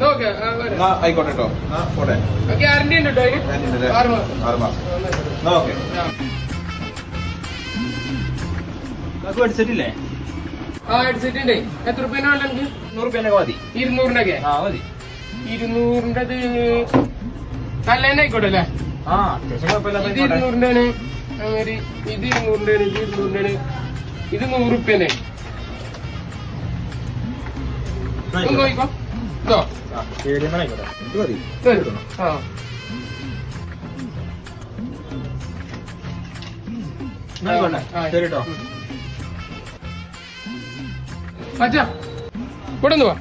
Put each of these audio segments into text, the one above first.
ആയിക്കോട്ടെ കേട്ടോ പോട്ടെ. ഗ്യാരണ്ടി ഉണ്ട് കേട്ടോ അതിന്? ആറ് മാസം ആറ് മാസം ഓക്കെ. ആ. ഹെഡ്സെറ്റ് ആ ഹെഡ്സെറ്റ് ഉണ്ട് എത്ര റുപ്യനെ വേണ്ട എനിക്ക് നൂറ് റുപ്യന്റെ മതി. ഇരുന്നൂറിന്റെ ഒക്കെ ആ മതി. ഇരുന്നൂറിന്റെ നല്ല തന്നെ ആയിക്കോട്ടെ അല്ലേ? ആ അത്യാവശ്യം കുഴപ്പമില്ലാത്ത ഇത് ഇരുന്നൂറിന്റെ ആണ് അങ്ങനെ ഇത് ഇരുന്നൂറിന്റെ ആണ് ഇത് ഇരുന്നൂറിന്റെ ആണ് ഇത് നൂറ് റുപ്യനെ ഒന്ന് നോക്കിക്കോ. ഇതോ. കേട്ടോ അച്ഛാ ഇവിടെ വാ.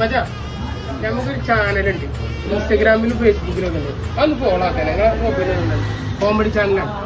മച്ചാ നമുക്കൊരു ചാനലുണ്ട്. ഇൻസ്റ്റഗ്രാമിലും ഫേസ്ബുക്കിലൊക്കെ ഉണ്ട്. അതൊന്ന് ഫോളോ ആക്കാൻ കോമഡി ചാനലാണ്